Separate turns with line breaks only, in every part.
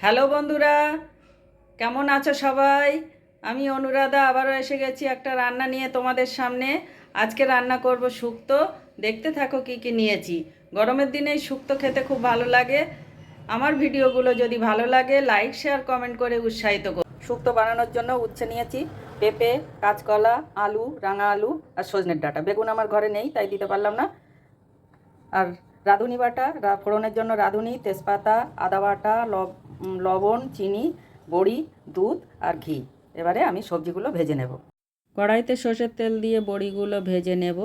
Hello বন্ধুরা, কেমন আছো সবাই? আমি অনুরাধা, আবারও এসে গেছি একটা রান্না নিয়ে তোমাদের সামনে। আজকে রান্না করব শুক্তো। দেখতে থাকো কি কি নিয়েছি। গরমের দিনে শুক্তো খেতে খুব ভালো লাগে। আমার ভিডিওগুলো যদি ভালো লাগে, লাইক, শেয়ার, কমেন্ট করে উৎসাহিত করো। শুক্তো বানানোর জন্য উচ্ছে নিয়েছি। পেঁপে, কাঁচকলা, আলু, রাঙা আলু আর সজনের ডাঁটা। বেগুন আমার ঘরে নেই, তাই দিতে পারলাম না। আর রাঁধুনি বাটা ফোড়নের জন্য রাঁধুনি, তেজপাতা, আদা বাটা, লব- লবণ, চিনি, বড়ি, দুধ আর ঘি। এবারে আমি সবজিগুলো ভেজে নেব। কড়াইতে সর্ষের তেল দিয়ে বড়িগুলো ভেজে নেব।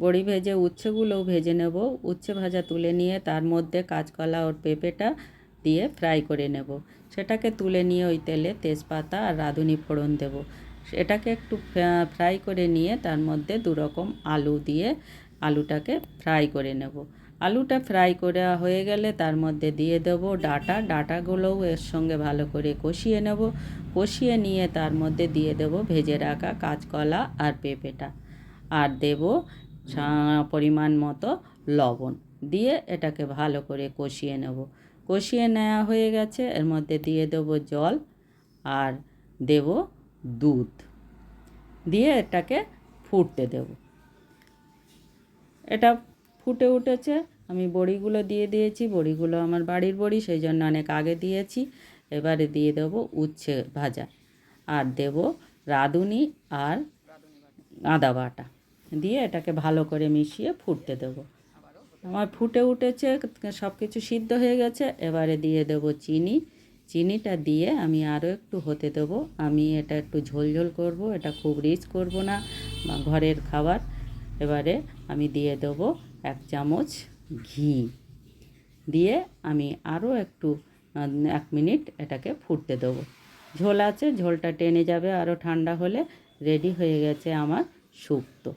বড়ি ভেজে উচ্ছেগুলোও ভেজে নেব। উচ্ছে ভাজা তুলে নিয়ে তার মধ্যে কাঁচকলা ওর পেঁপেটা দিয়ে ফ্রাই করে নেব। সেটাকে তুলে নিয়ে ওই তেলে তেজপাতা আর রাঁধুনি ফোড়ন দেব। এটাকে একটু ফ্রাই করে নিয়ে তার মধ্যে দুরকম আলু দিয়ে আলুটাকে ফ্রাই করে নেব। আলুটা ফ্রাই করা হয়ে গেলে তার মধ্যে দিয়ে দেবো ডাটা। ডাটাগুলোও এর সঙ্গে ভালো করে কষিয়ে নেব। কষিয়ে নিয়ে তার মধ্যে দিয়ে দেবো ভেজে রাখা কাঁচকলা আর পেঁপেটা। আর দেব পরিমাণ মতো লবণ। দিয়ে এটাকে ভালো করে কষিয়ে নেব। কষিয়ে নেওয়া হয়ে গেছে। এর মধ্যে দিয়ে দেবো জল আর দেব দুধ। দিয়ে এটাকে ফুটতে দেবো। এটা ফুটে উঠেছে। আমি বড়িগুলো দিয়ে দিয়েছি, বড়িগুলো আমার বাড়ির বড়ি, সেই জন্য অনেক আগে দিয়েছি। এবারে দিয়ে দেবো উচ্ছে ভাজা। আর দেব রাঁধুনি আর আদা বাটা। দিয়ে এটাকে ভালো করে মিশিয়ে ফুটতে দেবো। আমার ফুটে উঠেছে সব কিছু সিদ্ধ হয়ে গেছে। এবারে দিয়ে দেবো চিনি। চিনিটা দিয়ে আমি আরও একটু হতে দেবো। আমি এটা একটু ঝোলঝোল করব, এটা খুব রিচ করব না ঘরের খাবার। এবারে আমি দিয়ে দেবো এক চামচ ঘি দিয়ে আমি আরও একটু এক মিনিট এটাকে ফুটতে দেবো। ঝোল আছে, ঝোলটা টেনে যাবে আরও ঠান্ডা হলে রেডি হয়ে গেছে আমার শুক্তো